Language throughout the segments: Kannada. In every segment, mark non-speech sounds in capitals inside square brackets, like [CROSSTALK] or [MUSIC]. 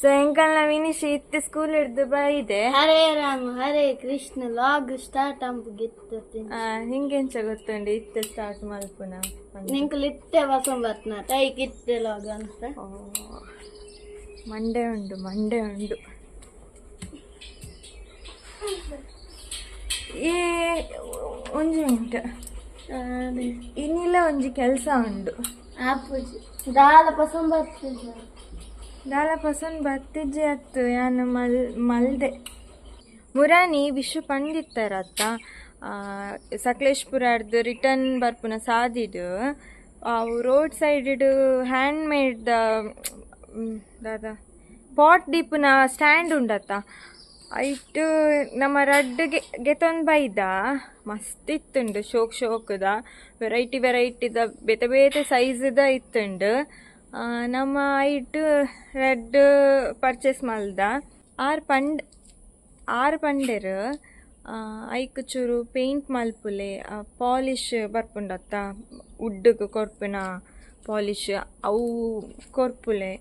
ಸೊ ಎಂಕಲ್ನ ವಿನಿಶ್ ಇತ್ತೆ ಸ್ಕೂಲ್ ಹಿಡ್ದು ಬೈದೆ ಹರೇ ರಾಮ ಹರೇ ಕೃಷ್ಣ ಲಾಗ್ ಸ್ಟಾರ್ಟ್ ಅಂಬು ಗಿತ್ತು ಹಿಂಗೆಂಚ ಗೊತ್ತುಂಡು ಇತ್ತೆ ಸ್ಟಾರ್ಟ್ ಮಲ್ಪುನ ಇತ್ತೆ ವಸಂ ವಸಂಬತ್ನ ತೈ ಇತ್ತೆ ಲಾಗ್ ಅಂತ. ಓ, ಮಂಡೆ ಉಂಡು ಮಂಡೆ ಉಂಡು. ಏ ಒಂಜಿ ಉಂಟು ಇನ್ನಿಲ್ಲ ಒಂಜಿ ಕೆಲಸ ಉಂಡು. ಆಪುಜಿ ದಾಲ ಪಸಂಬತ್ತು ದಾಲ ಪಸಂದ್ ಬತ್ತಿಜ್ಜೆ ಅತ್ತು, ಯಾನು ಮಲ್, ಮಲ್ದೆ. ಮುರಾನಿ ವಿಶ್ವ ಪಂಡಿತರತ್ತ ಸಕಲೇಶ್ಪುರಡ್ದು ರಿಟರ್ನ್ ಬರ್ಪುನ ಸಾದಿಡು ಅವು ರೋಡ್ ಸೈಡಿಡು ಹ್ಯಾಂಡ್ ಮೇಡ್ ದಾದ, ಪಾಟ್ ದೀಪುನ ಸ್ಟ್ಯಾಂಡ್ ಉಂಡತ್ತ. ಐಟ್, ನಮ್ಮ ರಡ್ಡ್ಗೆ, ಗೆತೊಂದು ಬೈದ. ಮಸ್ತ್ ಇತ್ತುಂಡು ಶೋಕ್ ಶೋಕದ. ವೆರೈಟಿ ವೆರೈಟಿದ ಬೇತೆ ಬೇತೆ ಸೈಜ್ದ ಇತ್ತುಂಡು. ನಮ್ಮ ಐಟ್ ರೆಡ್ ಪರ್ಚೇಸ್ ಮಲ್ದ ಆರ್ ಪಂಡ್, ಆರ್ ಪಂಡೆರ್ ಐಕ್ ಚೂರು ಪೇಂಟ್ ಮಲ್ಪುಲೆ ಪಾಲಿಶ್ ಬರ್ಪುಂಡತ್ತ. ಉಡ್ಡುಗ್ ಕೊರ್ಪಿನ ಪಾಲಿಶ್, ಅವು ಕೊರ್ಪುಲೆ,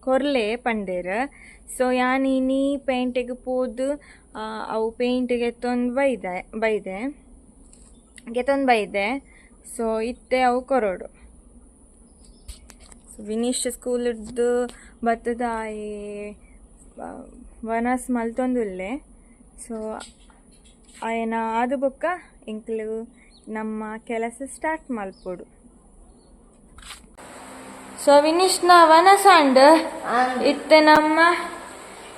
ಕೊರ್ಲೆ ಪಂಡೇರ್. ಸೊ ಯಾನಿ ನೀ ಪೇಂಟಿಗೆ ಪೋದು ಅವು ಪೇಂಟಿಗೆ ಎತ್ತೊಂದು ಬೈದೆ ಬೈದೆ ಗೆತ್ತೊಂದು ಬೈದೆ. ಸೊ, ಇತ್ತೆ ಅವು ಕೊರೋಡು. ವಿನೀಶ್ ಸ್ಕೂಲ್ದು ಬತ್ತದ ಈ ವನಸ್ ಮಲ್ತೊಂದುಲ್ಲೆ. ಸೊ ಆಯನ ಆದು ಬೊಕ್ಕ ಇಂಕ್ಲು ನಮ್ಮ ಕೆಲಸ ಸ್ಟಾರ್ಟ್ ಮಲ್ಪೊಡು. ಸೊ ವಿನೀಶ್ನ ಅಂಡ್ ಇತ್ತೆ ನಮ್ಮ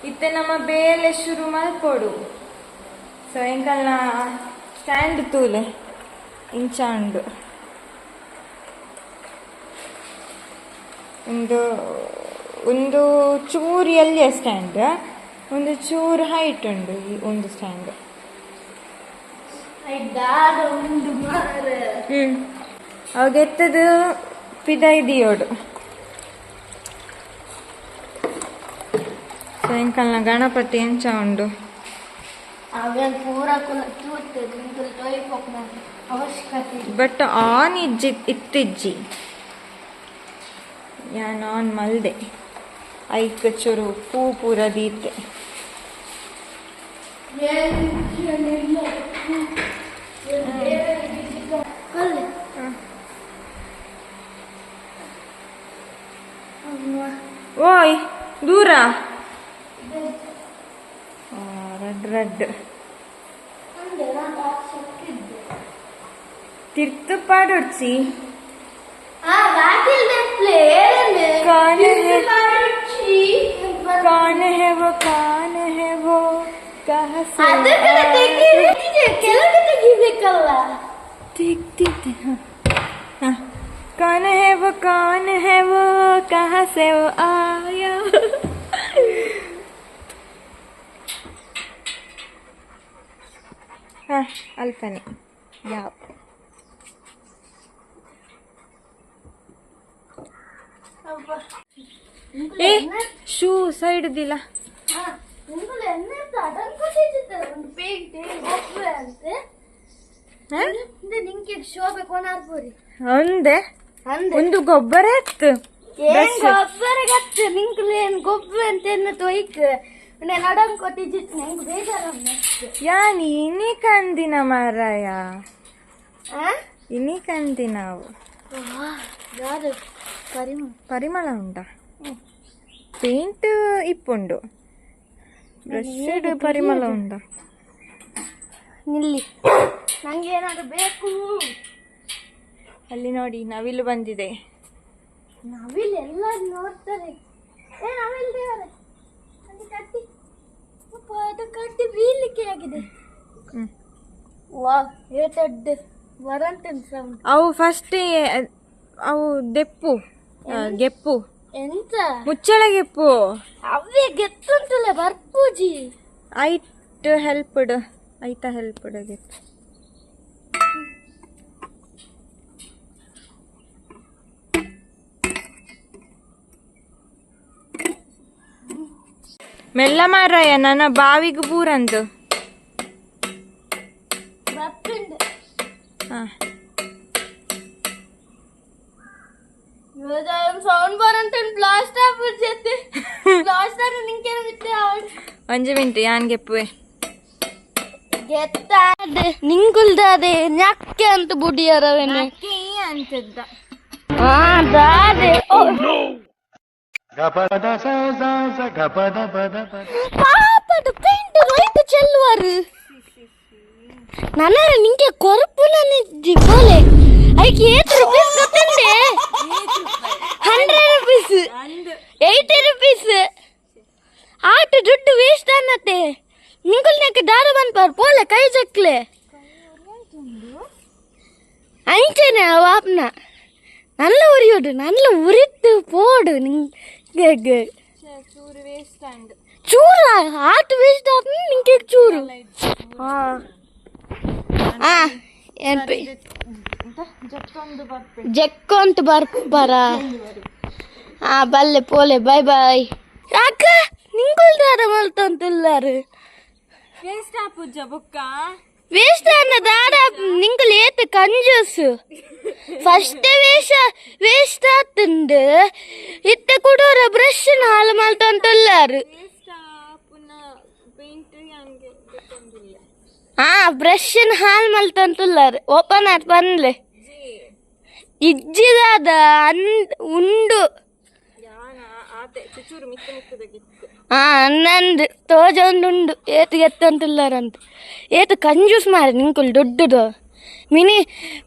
ಇತ್ತೆ ನಮ್ಮ ಬೇಲೆ ಶುರು ಮಲ್ಪೊಡು. ಸೊ ಇಂಕಲ್ನ ಸ್ಟ್ಯಾಂಡ್ ತೂಲೆ, ಇಂಚ ಒಂದು ಒಂದು ಚೂರು ಎಲ್ಲಿಯ ಸ್ಟ್ಯಾಂಡ್ ಒಂದು ಚೂರು ಹೈಟ್ ಉಂಡು ಈ ಒಂದು ಸ್ಟ್ಯಾಂಡ್ ಅವಾಗೆತ್ತದು ಹ್ಞೂ ಅವಾಗ ಎತ್ತದು ಪಿದೈದಿಯೋಡು ಸಾಯಂಕಾಲ ಗಣಪತಿ ಎಂಚ ಉಂಡು ಬಟ್ ಆನ್ ಇಜ್ಜಿ ಇತ್ತಿಜ್ಜಿ. ಯಾನ್ ನಾನು ಮಲ್ದೆ ಐಕ್ ಚೂರು ಪೂ ಪೂರ ದೀತೆ ಓಯ್ ದೂರ ರೆಡ್ ರೆಡ್ ತಿರ್ತು ಪಾಡೊಡ್ಸಿ कौन है। कौन है वो कौन है वो। कहाँ से आया? ठीक ठीक ठीक, हाँ? वो कौन है वो। कहाँ से वो आया? हाँ अल्पने ಯಾವ ಏ ಶೂ ಸೈಡ್ ದಿಲ್ಲ ನಿಂಗೆ ಶೋಭೆ ಕೊನಾರ್ಪುರಿ ಒಂದೇ ಅಂದೆ. ಒಂದು ಗೊಬ್ಬರ ಇತ್ತು ಯಾನಿ ಇನ್ನಿ ಕಂದಿನ ಮಾರಾಯ. ಇನ್ನಿ ಕಂದಿ ನಾವು. ಪರಿಮಳ. ಉಂಟಾ? ಪೇಂಟ್ ಇಪ್ಪುಂಡು ಬ್ರಷ್ ಪರಿಮಳ ಉಂಟಾ? ನಿಲ್ಲಿ. ನಂಗೆ ಏನಾದರೂ ಬೇಕು? ಅಲ್ಲಿ ನೋಡಿ ನವಿಲು ಬಂದಿದೆ. ನವಿಲು ಎಲ್ಲರೂ ನೋಡ್ತಾರೆ. ಏ ನವಿಲ್ ದೇವರೇ ಅದು ಕಟ್ಟಿ. ಅದು ಕಟ್ಟಿ ಬೀಳ್ಲಿಕ್ಕೆ ಆಗಿದೆ. ವಾ ಏಟಡ್ ಸೌಂಡ್ ಅವು ಫಸ್ಟ್ ಅವು ದೆಪ್ಪು. ಗೆಪ್ಪು. ಎಂತ? ಮುಚ್ಚಳ ಗೆಪ್ಪು. ಅವೇ ಗೆತ್ತುಂಟಲ್ಲ ಬರ್ಪೂಜಿ ಐಟ್ ಹೆಲ್ಪ್ಡ್ ಐತ ಹೆಲ್ಪ್ಡ್ ಗೆಪ್ಪು. ಮೆಲ್ಲ ಮಾರಾಯ ನನ್ನ ಬಾವಿಗೆ ಬೂರಂದು. ಬರ್ಪುಂಡು ಹಾ ಸೌಂಡ್ ಬರಂಟನ್ ಬ್ಲಾಸ್ಟ್ ಆಗ್ಬಿಡ್ತೈತೆ ಒಂಜಿ ಮಿನಿಟ್ ಯಾನ್ ಗೆಪ್ಪುವೆ ಗೆತ್ತಾದೆ ನಿಂಗುಲ್ದಾದೆ ನಕ್ಕೆ ಅಂತ ಬುಡಿಯರವೇನೆ ಅಂತಿದ್ದ ಹಾ ದಾದೆ ಓ ಪಾಪದ ಪೇಂಟ್ ರೈಟ್ ಚೆಲ್ಲುವರು ನನ್ನ ನಿಂಗೆ ಕೊರಪುಲನೆ ಜಿಬೋಲೆ ಐಕೆ ಏಟ್ ರುಪೀಸ್ ಗೊತ್ತಂಡೆ ಹಂಡ್ರೆಡ್ ಅಂಚೆನೆ ವಾಪ್ನ நல்ல உரியோடு நல்ல உரித்து போடு நீங்க ಚೂರು ವೇಸ್ಟ್ ಅಂಡ್ ಚೂರ ಆಟ್ ವೇಸ್ಟ್ ಆದ್ರೆ ನಿಂಗೆ ಚೂರು ಆ ಏನ್ ಪೆ ಜತ್ತೊಂದು ಬರ್ಪೆ ಜಕ್ಕೊಂತ ಬರ್ಬರ ಆ ಬಲ್ಲೆ ಪೋಲೆ ಬಾಯ್ ಬಾಯ್ ಯಾಕ ನಿಂಗುಲ್ದಾರ ಮಲ್ತಂತುಲ್ಲಾರು ವೇಸ್ಟ್ ಆ ಪೂಜ ಬುಕ್ಕ ಅನ್ನ ದಾಡ ನಿಂಗಲ್ ಏತ್ ಕಂಜೂಸ್ ಫಸ್ಟ್ ವೇಷ ವೇಸ್ಟ್ ಆತಂಡು. ಇತ್ತ ಕುಡೋರ ಬ್ರಷ್ ಹಾಳು ಮಲ್ತಂತುಲ್ಲಾರು ವೇಸ್ಟ್ ಪುನಃ ಪೇಂಟ್ ಯಾನ್ಗೆ ಗೊತ್ತೊಂದಿಲ್ಲ ಆ ಬ್ರಷ್ ಹಾಲ್ ಮಲ್ತಂತುಲ್ಲಾರು ಓಪನ್ ಆತ್ ಆ ಅನ್ನಂದು ತೋಜ ಒಂದು ಏತು ಕಂಜೂಸ್ ಮಾರಿ ನಿಂಕುಲ್ ದೊಡ್ಡದು. ಮಿನಿ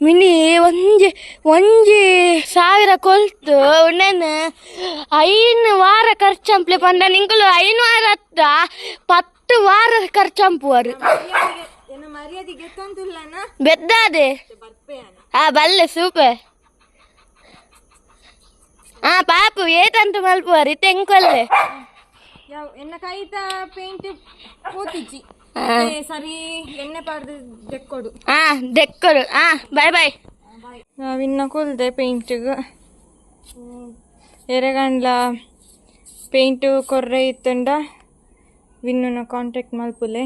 ಮಿನಿ ಒಂಜಿ ಒಂಜಿ ಸಾವಿರ ಕೊಲ್ತು. ಉಂಡೇನು ಐನು ವಾರ ಖರ್ಚಂಪ್ಲೆ ಪಂಡ ನಿಂಕುಲು ಐನು ವಾರ ಹತ್ತ ಪತ್ತು ವಾರ ಖರ್ಚಂಪುವರು. ಬೆದ್ದಾದೆ ಹಾ ಆ ಬಲ್ಲೆ ಸೂಪರ್. ಹಾ ಪಾಪು ಏತಂತ ಮಲ್ಪುವರು ತೆಂಕೊಲ್ಲೆ. ಯಾವ ಎನ್ನ ಕೈತ ಪೇಂಟ್ ಕೂತಿಜ್ಜಿ ಏ, ಸರಿ ಎಣ್ಣೆ ಪಾಡ್ದು ದೆಕ್ಕೊಡು. ಆ ದೆಕ್ಕೋಡು. ಆ ಬಾಯ್ ಬಾಯ್ ನಾವಿನ್ನ ಕೊಲ್ದೆ ಪೇಂಟ್ಗೆ ಎರೆಗಂಡ್ಲ ಪೇಂಟು ಕೊರ್ರೆ ಇತ್ತಂಡ. ವಿನ್ನುನ ಕಾಂಟ್ಯಾಕ್ಟ್ ಮಲ್ಪುಲೆ.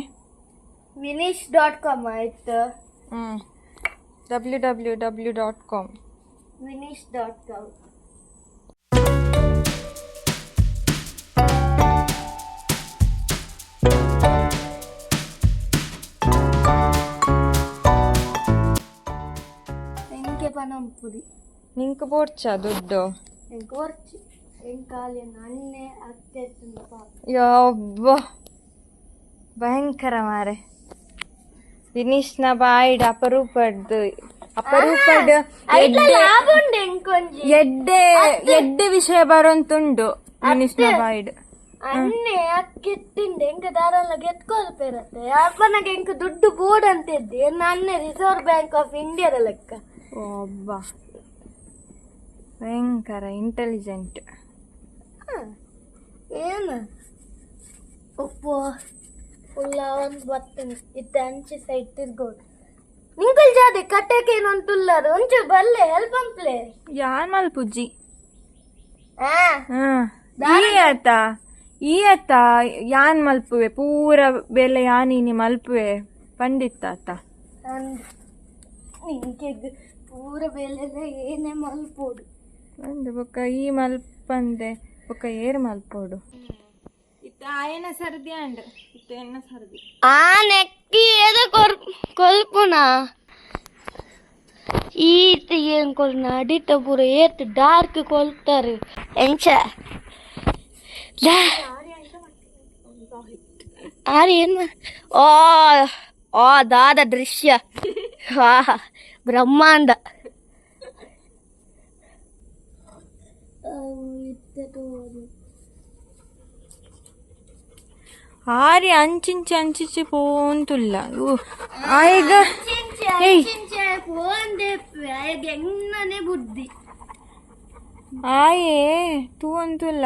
ವಿನೀಶ್ ಡಾಟ್ ಕಾಮ್ ಆಯ್ತು. ಹ್ಞೂ W W W dot com Vineesh dot com. ನಿಂಕ ನಿಂಗೆ ಬೋರ್ಚ ದುಡ್ಡು? ವರ್ಚಿ ಎಂಕಾಲಿನ ಅಣ್ಣೆ ಅತ್ತೆ ಯಬ್ಬ ಭಯಂಕರ ಮಾರೆ. ವಿನೀಶ್ನ ಬಾಯ್ಡ್ ಅಪರೂಪದ್ದು. ಅಪರೂಪಡ್ ಎಡ್ಡೆ. ಎಡ್ಡೆ ವಿಷಯ ಬರೋಂತುಂಡು ವಿನೀಶ್ನ ಬಾಯ್ಡ್ ಅನ್ನೆ ಅಕ್ಕೆತ್ತಿಂಡೆ ಎಂಕ ದಾರೆಲ್ಲ ಗೆತ್ಕೊಳ್ತಿರತ್ತೆ ಅಪ್ಪನಾಗ ಎಂಕ ದುಡ್ಡು ಬೋರ್ಡ್ ಅಂತ ಇದ್ದೆ ನನ್ನೆ ರಿಸರ್ವ್ ಬ್ಯಾಂಕ್ ಆಫ್ ಇಂಡಿಯಾದ ಲೆಕ್ಕ. ಒಬ್ಬ. ಭಯಂಕರ ಇಂಟೆಲಿಜೆಂಟ್ ಏನು? ಉಪ್ಪು ಉಲ್ಲ ಒಂದು ಬರ್ತೀನಿ ಇತ್ತ ಅಂಚೆ ಸೈಡ್ ತಿರ್ಗೋಡು. ನಿಂಕಲ್ ಜಾದೆ ಕಟ್ಟಕ್ಕೆ ಏನೊಂದು ತುಲ್ಲರು? ಒಂಚು ಬಲ್ಲೆ ಹೆಲ್ಪ್ ಅಂಪ್ಲೆ ಯಾನ್ ಮಲ್ಪುಜ್ಜಿ ಆ? ಹ್ಮ್ ಈ ಆತ ಈ ಆತ ಯಾನ್ ಮಲ್ಪುವೆ? ಪೂರ ಬೆಲೆ ಯಾನೀನಿ ಮಲ್ಪುವೆ? ಪಂಡಿತ ಆತ ನಿಂಗೆ ಪೂರ ಬೆಲೆಲ್ಲ ಏನೇ ಮಲ್ಪೋಡು. ಒಂದು ಬೊಕ್ಕ ಈ ಮಲ್ಪಂದೆ ಬೊಕ್ಕ ಏರ್ ಮಲ್ಪೋಡು. ಇತ್ತ ಆಯನ ಸರ್ದಿ ಅಂಡ್ ಇತ್ತ ಎನ್ನ ಸರ್ದಿ. ಆ ನೆಕ್ಕಿ ಏದ ಕೊರ್ ಕೊಲ್ಪುನ. ಈತ ಏನ್ ಕೊಲ್ ನಡೀತ ಪೂರ ಏತ್ ಡಾರ್ಕ್ ಕೊಲ್ತಾರೆ. ಎಂಚ. ಆರಿ ಏನ್ ಮಾ- ಓ ಓ ದಾದ ದೃಶ್ಯ. ಹಾ ಬ್ರಹ್ಮಾಂಡ. ಆರಿ ಅಂಚಿಂಚಿ ಅಂಚಿಂಚಿ ಪೋಂತುಲ್ಲ ಆಯ್ಗ ಏಯ್ ಹೆಂಗನೆ ಬುದ್ಧಿ ಆಯೇ ತೂ ಅಂತುಲ್ಲ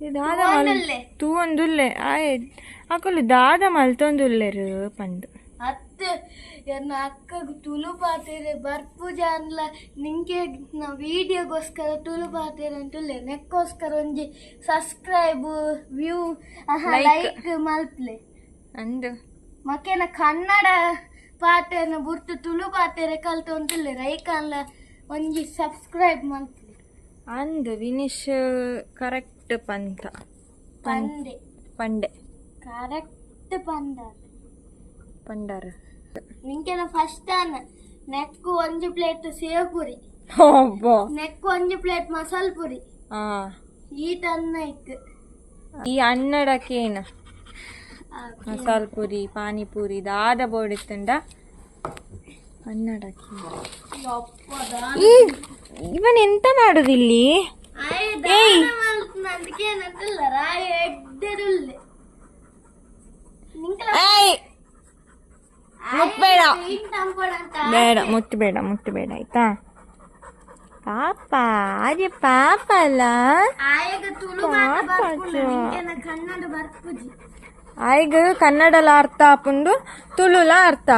ಈ ದಾದ ಮಲ್ ಫೋನಲ್ಲೇ. ತೂ ಒಂದುಲ್ಲೆ ಆಯ್ ಅಕಲು ದಾದ ಮಲ್ತೊಂದುಲ್ಲೆರು ಪಂಡು ಅತ್ತೆ ಎನ್ನ ಅಕ್ಕಗೆ ತುಳು ಪಾತೇರೆ ಬರ್ಪು ಅನ್ಲ ನಿಂಗೆ ನಾ ವಿಡಿಯೋಗೋಸ್ಕರ ತುಳು ಪಾತೇರೆ ಅಂತುಲ್ಲೆ ನೆಕ್ಕೋಸ್ಕರ ಒಂಜಿ ಸಬ್ಸ್ಕ್ರೈಬ್ ವ್ಯೂ. ಲೈಕ್ ಮಲ್ಪ್ಲೆ. ಅಂದು. ಮಕ್ಕೇನ ಕನ್ನಡ ಪಾತೇನ ಬುರ್ತು ತುಳು ಪಾತೇರೆ ಕಲ್ತು ಅಂತುಲ್ಲೆ ರೈಕನ್ಲ ಒಂಜಿ ಸಬ್ಸ್ಕ್ರೈಬ್ ಮಲ್ಪ್ಲೆ. ಅಂದು ವಿನಿಶ್ ಕರೆಕ್ಟ್ ಪಂತ ಪಂಡೆ ಪಂಡೆ. ಕರೆಕ್ಟ್ ಪಂಡರ್ ಪಂಡಾರ. ನಿಂಕೆನ ಫಸ್ಟ್ ನೆಕ್ಕು ಒಂಜಿ ಪ್ಲೇಟ್ ಸೇವ್ ಪುರಿ. ನೆಕ್ಕು ಒಂಜಿ ಪ್ಲೇಟ್ ಮಸಾಲ ಪುರಿ. ಆ ಈಟ್ ಅನ್ನ ಇತ್ತು ಈ ಅನ್ನಡಕ್ಕೇನ ಮಸಾಲ ಪುರಿ ಪಾನಿಪುರಿ ದಾದ ಬೋಡಿತ್ತಂಡ ಅನ್ನಡಕ್ಕೆ ಈ ಇವನ್ ಎಂತ ಮಾಡುದಿಲ್ಲಿ ಏಯ್. ಮುಟ್ಬೇಡ. ಬೇಡ ಮುಟ್ಟಬೇಡ ಮುಟ್ಟಬೇಡ ಆಯ್ತಾ? ಪಾಪ ಅದೇ ಪಾಪ ಅಲ್ಲ? ಆಯಗ ಕನ್ನಡಲ ಅರ್ಥ ಆಪುಂಡು ತುಳುಲ ಅರ್ಥ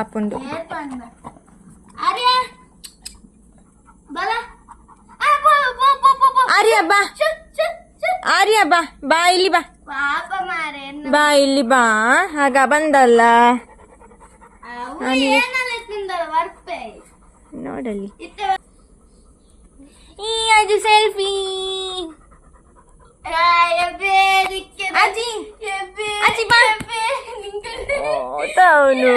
ಆ, ಬೋ. ಆರ್ಯ ಬಾ. ಆರ್ಯ ಬಾ. ಬಾ. ಇಲ್ಲಿ ಬಾ. ಬಾ ಇಲ್ಲಿ ಬಾ. ಆಗ ಬಂದಲ್ಲ. ಈ ಅದು ಸೆಲ್ಫಿ ಅವನು.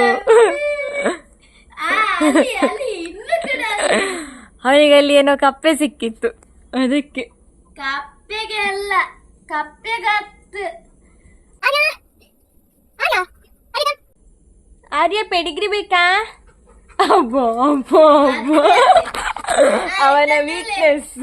ಅವನಿಗೆ ಅಲ್ಲಿ ಏನೋ ಕಪ್ಪೆ ಸಿಕ್ಕಿತ್ತು. ಅದಕ್ಕೆ. ಕಪ್ಪೆಗೆ ಅಲ್ಲ ಕಪ್ಪೆಗತ್ತು ಆರ್ಯ ಪೆಡಿಗ್ರಿ ಬೇಕಾ? ಅಬ್ಬೋ ಅಬ್ಬೋ ಅಬ್ಬೋ. ಅವನ ವೀಕ್ನೆಸ್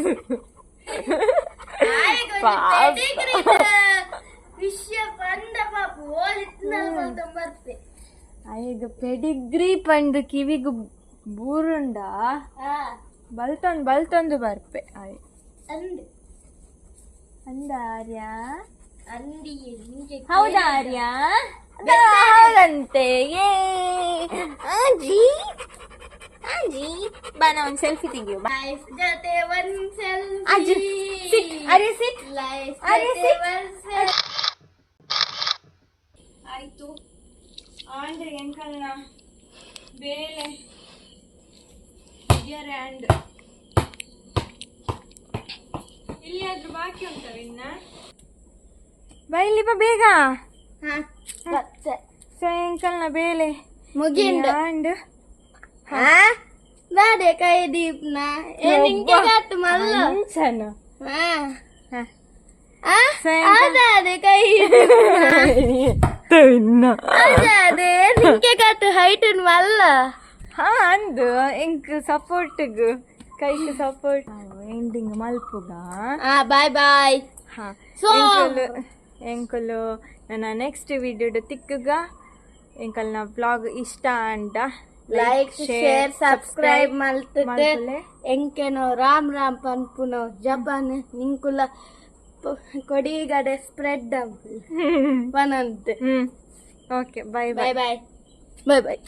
ಈಗ ಪೆಡಿಗ್ರಿ ಪಂಡು ಕಿವಿಗು ಬೂರುಂಡ. ಬಲ್ತೊಂದು ಬಲ್ತೊಂದು ಬರ್ಪೆ. ಆಯ್ ಅಂದ್. ಆರ್ಯ. ಹೌದಾ ಆರ್ಯ? ಏ ಅಜ್ಜಿ ಅಜ್ಜಿ ಬಾ ನಾ ಒಂದು ಸೆಲ್ಫಿ ತೆಗಿಯೋ ಲೈಫ್ ಜೊತೆ ಒಂದ್ ಅಜ್ಜಿ ಸಿಟ್ ಸೆಲ್ಫಿ ಅರೆ ಸಿಟ್ ಲೈಫ್ ಅರೆ ಜೊತೆ ಸಿಟ್. ಒಂದ್ ಸೆಲ್ಫಿ ಆಯ್ತು. ಆಂಡ್ರೆ ಎಂಕಲ್ನ ಬೇಳೆ ಇಲ್ಲಿ ಇಲ್ಲಿಯಾದ್ರೂ ಬಾಕಿ ಉಂಟವ ಇನ್ನ ಬಾ ಇಲ್ಲಿ ಬಾ ಬೇಗ. ಸೊ ಎಂಕಲ್ನ ಬೇಳೆ. ಮುಗಿಂಡು ಆಂಡ್ ಹಾ? ಬಾಡೆ ಕೈ ದೀಪ್ನ. ನಿಂಗೆ ಕಟ್ಟು ಮಲ್ಲ. ಆ? ಸೊ ಕೈ ಇನ್ನ [LAUGHS] ಅದೇ ನಿಂಗೆ ಕಟ್ಟು ಹೈಟ್ ಮಲ್ಲ. ಹಾ ಅಂದು. ಎಂಕ್ ಸಪೋರ್ಟ್ಗ್. ಕೈಗೆ ಸಪೋರ್ಟ್. ಎಂಡಿಂಗ್ ಮಲ್ಪುಗ ಆ ಬಾಯ್ ಬಾಯ್ ಹಾ. So- ಎಂಕುಲು నా ನನ್ನ ನೆಕ್ಸ್ಟ್ తిక్కుగా ತಿಕ್ಕಗ. నా ಬ್ಲಾಗ್ ಇಷ್ಟ ಅಂಡ ಲೈಕ್ ಶೇರ್ ಸಬ್ಸ್ಕ್ರೈಬ್ ಮಲ್ಪುಲೆ ಎಂಕೆನೋ ರಾಮ್ ರಾಮ್ ಪನ್ಪುನೋ ಜಬನ್ ನಿಂಕುಲ ಕೊಡಿಗಡೆ ಸ್ಪ್ರೆಡ್ [LAUGHS] ಪನಂತೆ. ಹ್ಮ್. Okay bye bye bye bye bye bye